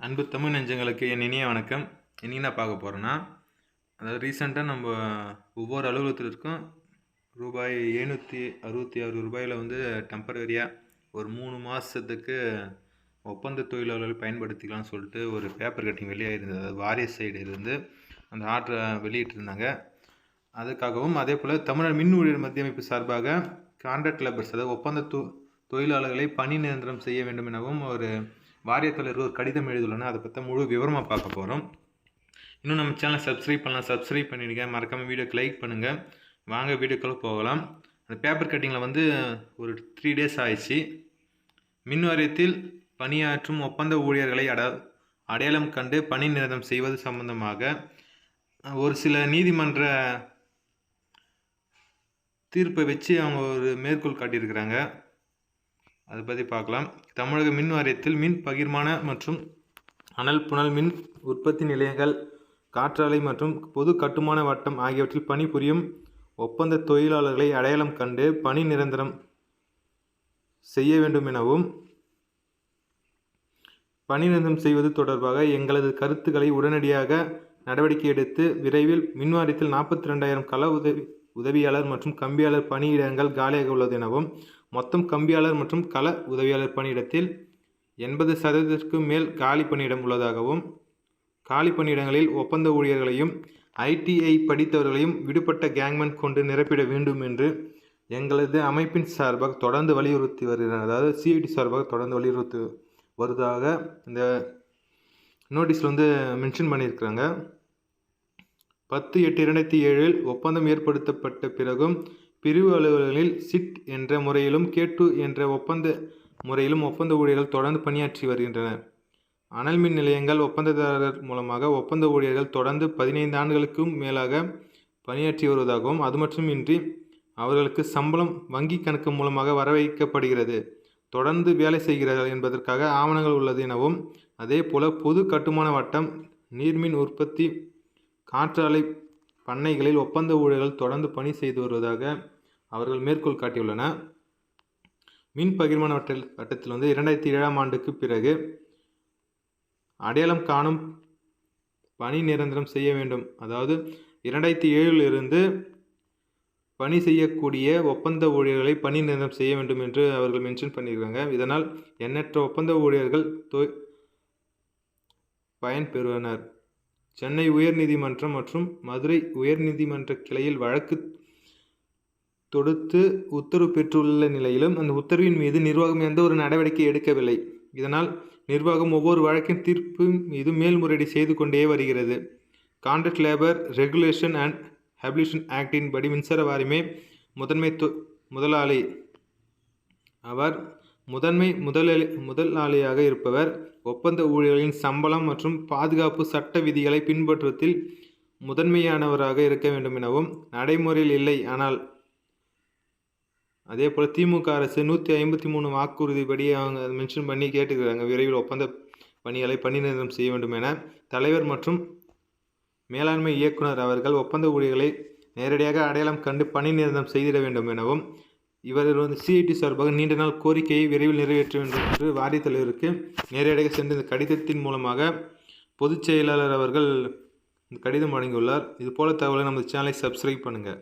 அன்பு தமிழ் நெஞ்சங்களுக்கு என் இனிய வணக்கம். இன்னைக்கு என்ன பார்க்க போகிறேன்னா அதாவது ரீசெண்டாக நம்ம ஒவ்வொரு அலுவலகத்திலிருக்கும் ரூபாய் எழுநூற்றி அறுபத்தி ஆறு ரூபாயில் வந்து டெம்பரரியாக ஒரு மூணு மாதத்துக்கு ஒப்பந்த தொழிலாளர்கள் பயன்படுத்திக்கலாம்னு சொல்லிட்டு ஒரு பேப்பர் கட்டிங் வெளியாகிருந்தது அது வாரிய சைடு இருந்து அந்த ஆர்டரை வெளியிட்டிருந்தாங்க. அதுக்காகவும் அதே போல் தமிழ்நாடு மின் ஊழியர் மத்திய அமைப்பு சார்பாக கான்ட்ராக்ட் லேபர்ஸ் அதாவது ஒப்பந்த தொ தொழிலாளர்களை பணி நிரந்தரம் செய்ய வேண்டும் எனவும் ஒரு வாரியத்தில் ஒரு கடிதம் எழுதுள்ளன அதை பற்றி முழு விவரமாக பார்க்க போகிறோம் இன்னும் நம்ம சேனலை சப்ஸ்கிரைப் பண்ணலாம் சப்ஸ்கிரைப் பண்ணிடுங்க. மறக்காமல் வீடியோக்கு லைக் பண்ணுங்கள் வாங்க வீடியோக்குள்ளே போகலாம். அந்த பேப்பர் கட்டிங்கில் வந்து ஒரு த்ரீ டேஸ் ஆயிடுச்சு. மின் வாரியத்தில் பணியாற்றும் ஒப்பந்த ஊழியர்களை அட அடையாளம் கண்டு பணி நிரந்தரம் செய்வது சம்பந்தமாக ஒரு சில நீதிமன்ற தீர்ப்பை வச்சு அவங்க ஒரு மேற்கோள் காட்டியிருக்கிறாங்க. அதை பற்றி பார்க்கலாம். தமிழக மின் வாரியத்தில் மின் பகிர்மான மற்றும் அனல் புனல் மின் உற்பத்தி நிலையங்கள் காற்றாலை மற்றும் பொது கட்டுமான வட்டம் ஆகியவற்றில் பணிபுரியும் ஒப்பந்த தொழிலாளர்களை அடையாளம் கண்டு பணி நிரந்தரம் செய்ய வேண்டும் எனவும் பணி நிரந்தரம் செய்வது தொடர்பாக எங்களது கருத்துக்களை உடனடியாக நடவடிக்கை எடுத்து விரைவில் மின்வாரியத்தில் நாற்பத்தி ரெண்டாயிரம் கள உதவி உதவியாளர் மற்றும் கம்பியாளர் பணியிடங்கள் காலியாக உள்ளது எனவும் மொத்தம் கம்பியாளர் மற்றும் கள உதவியாளர் பணியிடத்தில் எண்பது சதவீதத்திற்கு மேல் காலி பணியிடம் உள்ளதாகவும் காலி பணியிடங்களில் ஒப்பந்த ஊழியர்களையும் ஐடிஐ படித்தவர்களையும் விடுபட்ட கேங்மேன் கொண்டு நிரப்பிட வேண்டும் என்று எங்களது அமைப்பின் சார்பாக தொடர்ந்து வலியுறுத்தி வருகிறார். அதாவது சிஐடி சார்பாக தொடர்ந்து வலியுறுத்தி வருவதாக இந்த நோட்டீஸில் வந்து மென்ஷன் பண்ணியிருக்கிறாங்க. பத்து எட்டு இரண்டாயிரத்தி ஏழில் ஒப்பந்தம் ஏற்படுத்தப்பட்ட பிறகும் பிரிவு அலுவலர்களில் சிட் என்ற முறையிலும் கேட்டு என்ற ஒப்பந்த முறையிலும் ஒப்பந்த ஊழியர்கள் தொடர்ந்து பணியாற்றி வருகின்றனர். அனல் மின் நிலையங்கள் ஒப்பந்ததாரர் மூலமாக ஒப்பந்த ஊழியர்கள் தொடர்ந்து பதினைந்து ஆண்டுகளுக்கும் மேலாக பணியாற்றி வருவதாகவும் அது மட்டுமின்றி அவர்களுக்கு சம்பளம் வங்கி கணக்கு மூலமாக வரவைக்கப்படுகிறது தொடர்ந்து வேலை செய்கிறார்கள் என்பதற்காக ஆவணங்கள் உள்ளது எனவும் அதே போல பொது கட்டுமான வட்டம் நீர்மின் உற்பத்தி காற்றாலை பண்ணைகளில் ஒப்பந்த ஊழியர்கள் தொடர்ந்து பணி செய்து வருவதாக அவர்கள் மேற்கோள் காட்டியுள்ளன. மின் பகிர்மான வட்ட வட்டத்தில் வந்து இரண்டாயிரத்தி ஏழாம் ஆண்டுக்கு பிறகு அடையாளம் காணும் பணி நிரந்தரம் செய்ய வேண்டும். அதாவது இரண்டாயிரத்தி ஏழிலிருந்து பணி செய்யக்கூடிய ஒப்பந்த ஊழியர்களை பணி நிரந்தரம் செய்ய வேண்டும் என்று அவர்கள் மென்ஷன் பண்ணியிருக்காங்க. இதனால் எண்ணற்ற ஒப்பந்த ஊழியர்கள் தொ பயன்பெறுவனர் சென்னை உயர்நீதிமன்றம் மற்றும் மதுரை உயர்நீதிமன்ற கிளையில் வழக்கு தொடுத்து உத்தரவு பெற்றுள்ள நிலையிலும் அந்த உத்தரவின் மீது நிர்வாகம் எந்த ஒரு நடவடிக்கை எடுக்கவில்லை. இதனால் நிர்வாகம் ஒவ்வொரு வழக்கின் தீர்ப்பு மீது மேல்முறையீடு செய்து கொண்டே வருகிறது. Contract labour regulation and abolition actin படி மின்சார வாரியமே முதன்மை தொ முதலாளி அவர் முதன்மை முதலாளி முதலாளியாக இருப்பவர் ஒப்பந்த ஊழியர்களின் சம்பளம் மற்றும் பாதுகாப்பு சட்ட விதிகளை பின்பற்றுவதில் முதன்மையானவராக இருக்க வேண்டும் எனவும் நடைமுறையில் இல்லை ஆனால் அதே போல் திமுக அரசு நூற்றி ஐம்பத்தி மூணு வாக்குறுதிப்படி அவங்க மென்ஷன் பண்ணி கேட்டுக்கிறாங்க. விரைவில் ஒப்பந்த பணிகளை பணி செய்ய வேண்டும் என தலைவர் மற்றும் மேலாண்மை இயக்குனர் அவர்கள் ஒப்பந்த ஊழியர்களை நேரடியாக அடையாளம் கண்டு பணி நிரந்தரம் செய்திட வேண்டும் எனவும் இவர்கள் வந்து சிஐடி சார்பாக நீண்ட நாள் கோரிக்கையை விரைவில் நிறைவேற்ற வேண்டும் என்று வாரியத் தலைவருக்கு நேரடியாக சென்ற இந்த கடிதத்தின் மூலமாக பொதுச் செயலாளர் அவர்கள் இந்த கடிதம் வழங்கியுள்ளார். இதுபோல தகவலை நமது சேனலை சப்ஸ்கிரைப் பண்ணுங்கள்